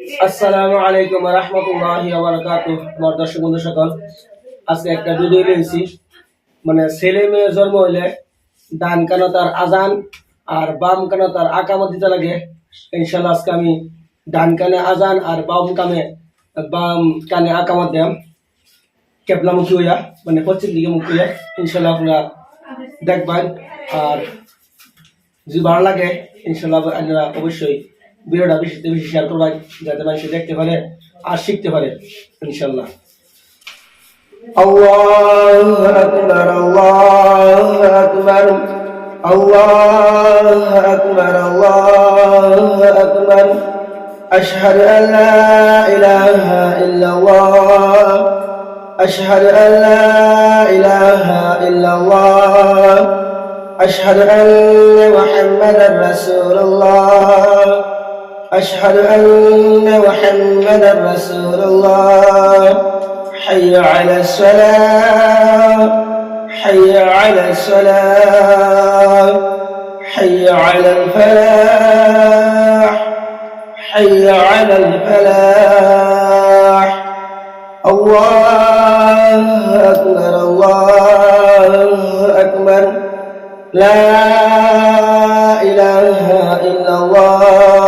আসসালামু আলাইকুম রহমতুল্লাহি আমার দর্শক বন্ধু সকল, আজকে একটা ভিডিও নিয়েছি মানে ছেলে মেয়ে জন্ম হইলে ডান কানো তার আজান আর বাম কানো তার আকামত দিতে লাগে। ইনশাল্লাহ আজকে আমি ডান কানে আজান আর বাম কানে বাম কানে আকামত দেম কেবলামুখী হইয়া মানে পশ্চিম দিকে মুখ হইয়া ইনশাল্লাহ আপনারা দেখবেন। আর যদি ভালো লাগে ইনশাল্লাহ আপনারা অবশ্যই ভিডিওটা বেশি থেকে বেশি শেয়ার করবেন যাতে মানুষ দেখতে পারে আর শিখতে পারে ইনশাল্লাহ الله أكبر الله أكبر الله أكبر الله أكبر أشهد أن لا إله إلا الله أشهد أن لا إله إلا الله أشهد أن محمدا رسول الله أشهد أن محمدا رسول الله. حي على الصلاة. حي على الصلاة. حي على الفلاح. حي على الفلاح. الله أكبر الله أكبر. لا إله إلا الله.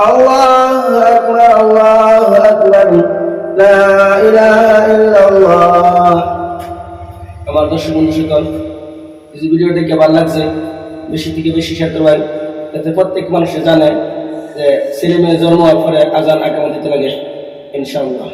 الله أكبر الله أكبر لا إله إلا الله আমার দর্শক বন্ধু সকল যদি ভিডিওটা দেখে ভালো লাগছে বেশি থেকে বেশি শেয়ার করবেন যাতে প্রত্যেক মানুষে জানে যে ছেলে মেয়ে জন্ম হওয়ার পরে আজান আকাম দিতে লাগে ইনশাআল্লাহ